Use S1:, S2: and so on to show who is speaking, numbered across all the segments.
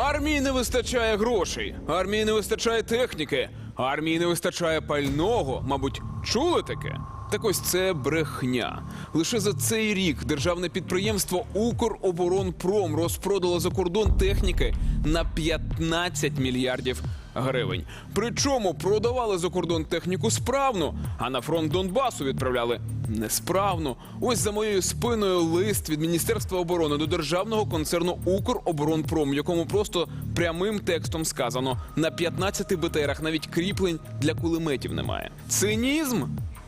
S1: Армії не вистачає грошей, армії не вистачає техніки, армії не вистачає пального. Мабуть, чули таке? Так ось це брехня. Лише за цей рік державне підприємство Укроборонпром розпродало за кордон техніки на 15 мільярдів гривень. Причому продавали за кордон техніку справно, а на фронт Донбасу відправляли несправно. Ось за моєю спиною лист від Міністерства оборони до державного концерну Укроборонпром, якому просто прямим текстом сказано: на 15 БТРах навіть кріплень для кулеметів немає. Цинізм?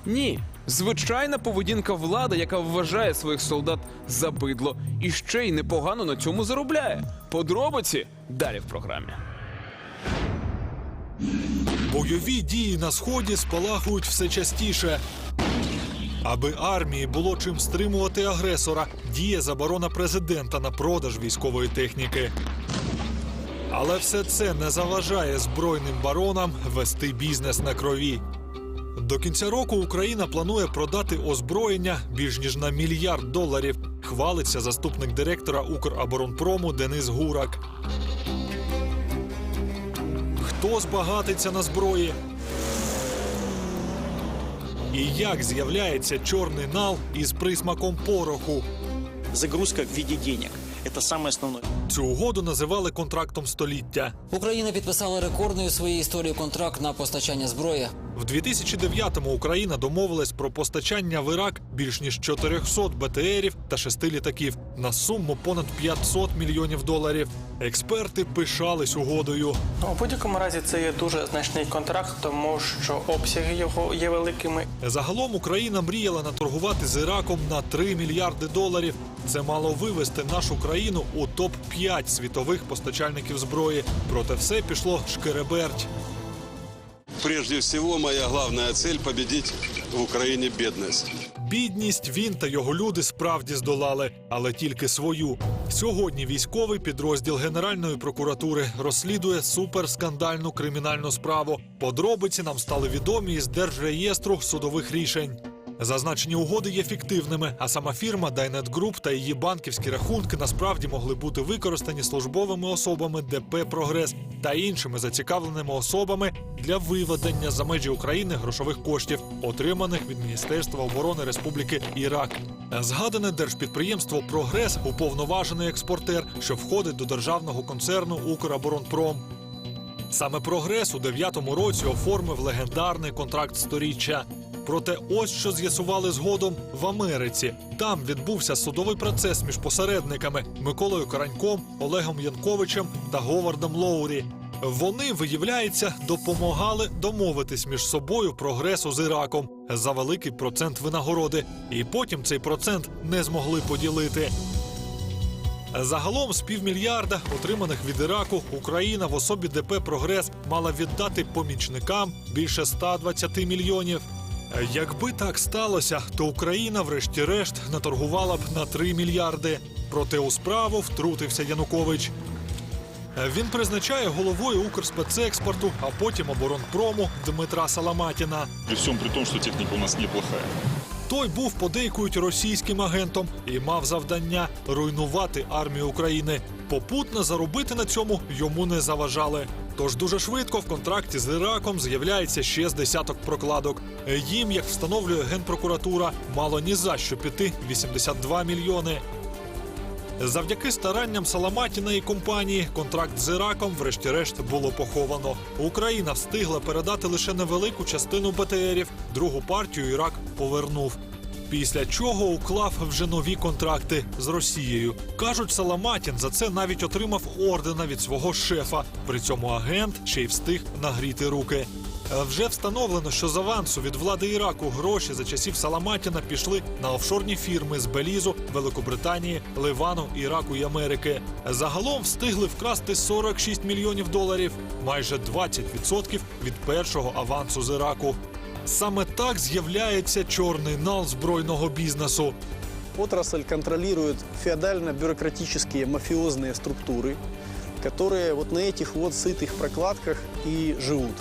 S1: Ні. Звичайна поведінка влади, яка вважає своїх солдат за бидло і ще й непогано на цьому заробляє. Подробиці далі в програмі.
S2: Бойові дії на сході спалахують все частіше. Аби армії було чим стримувати агресора, діє заборона президента на продаж військової техніки. Але все це не заважає збройним баронам вести бізнес на крові. До кінця року Україна планує продати озброєння більш ніж на мільярд доларів. Хвалиться заступник директора Укроборонпрому Денис Гурак. Хто збагатиться на зброї? І як з'являється чорний нал із присмаком пороху?
S3: загрузка в виде денег. Это самое основное.
S2: Цю угоду називали контрактом століття.
S4: Україна підписала рекордний у своїй історії контракт на постачання зброї.
S2: В 2009-му Україна домовилась про постачання в Ірак більш ніж 400 БТРів та шести літаків на суму понад 500 мільйонів доларів. Експерти пишались угодою.
S5: Ну, у будь-якому разі це є дуже значний контракт, тому що обсяги його є великими.
S2: Загалом Україна мріяла наторгувати з Іраком на 3 мільярди доларів. Це мало вивести нашу країну у топ 5 світових постачальників зброї. Проте все пішло шкереберть.
S6: Прежде всего, моя главная цель – победить в Украине бедность.
S2: Бідність він та його люди справді здолали, але тільки свою. Сьогодні військовий підрозділ Генеральної прокуратури розслідує суперскандальну кримінальну справу. Подробиці нам стали відомі із держреєстру судових рішень. Зазначені угоди є фіктивними, а сама фірма Dynet Group та її банківські рахунки насправді могли бути використані службовими особами ДП Прогрес та іншими зацікавленими особами для виведення за межі України грошових коштів, отриманих від Міністерства оборони Республіки Ірак. Згадане держпідприємство Прогрес уповноважений експортер, що входить до державного концерну Укроборонпром. Саме прогрес у дев'ятому році оформив легендарний контракт сторіччя. Проте ось що з'ясували згодом в Америці. Там відбувся судовий процес між посередниками Миколою Караньком, Олегом Янковичем та Говардом Лоурі. Вони, виявляється, допомагали домовитись між собою прогресу з Іраком за великий процент винагороди, і потім цей процент не змогли поділити. Загалом з півмільярда, отриманих від Іраку, Україна в особі ДП Прогрес мала віддати помічникам більше 120 мільйонів. Якби так сталося, то Україна, врешті-решт, наторгувала б на 3 мільярди. Проте у справу втрутився Янукович. Він призначає головою Укрспецекспорту, а потім оборонпрому Дмитра Саламатіна.
S7: При всем при том, что техника у нас неплохая.
S2: Той був подейкують російським агентом і мав завдання руйнувати армію України. Попутно заробити на цьому йому не заважали. Тож дуже швидко в контракті з Іраком з'являється ще з десяток прокладок. Їм, як встановлює генпрокуратура, мало ні за що піти 82 мільйони. Завдяки старанням Саламатіна і компанії контракт з Іраком, врешті-решт, було поховано. Україна встигла передати лише невелику частину БТРів. Другу партію Ірак повернув. Після чого уклав вже нові контракти з Росією. Кажуть, Саламатін за це навіть отримав ордена від свого шефа. При цьому агент ще й встиг нагріти руки. Е, Вже встановлено, що з авансу від влади Іраку гроші за часів Саламатіна пішли на офшорні фірми з Белізу, Великобританії, Ливану, Іраку і Америки. Загалом встигли вкрасти 46 мільйонів доларів, майже 20% від першого авансу з Іраку. Саме так з'являється чорний нал збройного бізнесу.
S8: Отрасль контролирует феодально-бюрократические мафиозные структуры, которые вот на этих вот сытых прокладках и живут.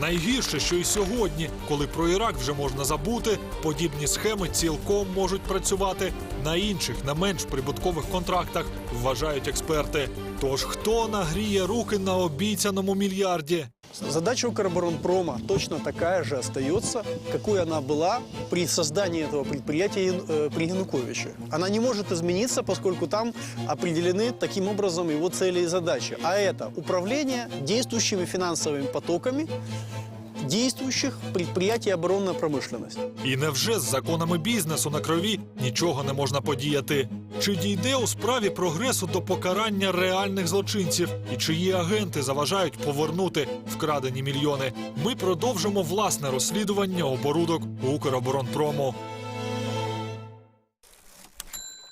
S2: Найгірше, що і сьогодні, коли про Ірак вже можна забути, подібні схеми цілком можуть працювати на інших, на менш прибуткових контрактах, вважають експерти. Тож хто нагріє руки на обіцяному мільярді?
S8: Задача Укроборонпрома точно такая же остается, какой она была при создании этого предприятия э, при Януковиче. Она не может измениться, поскольку там определены таким образом его цели и задачи. А это управление действующими финансовыми потоками действующих предприятий оборонной промышленности.
S2: І невже з законами бізнесу на крові нічого не можна подіяти? Чи дійде у справі прогресу до покарання реальних злочинців? І чиї агенти заважають повернути вкрадені мільйони? Ми продовжимо власне розслідування оборудок Укроборонпрому.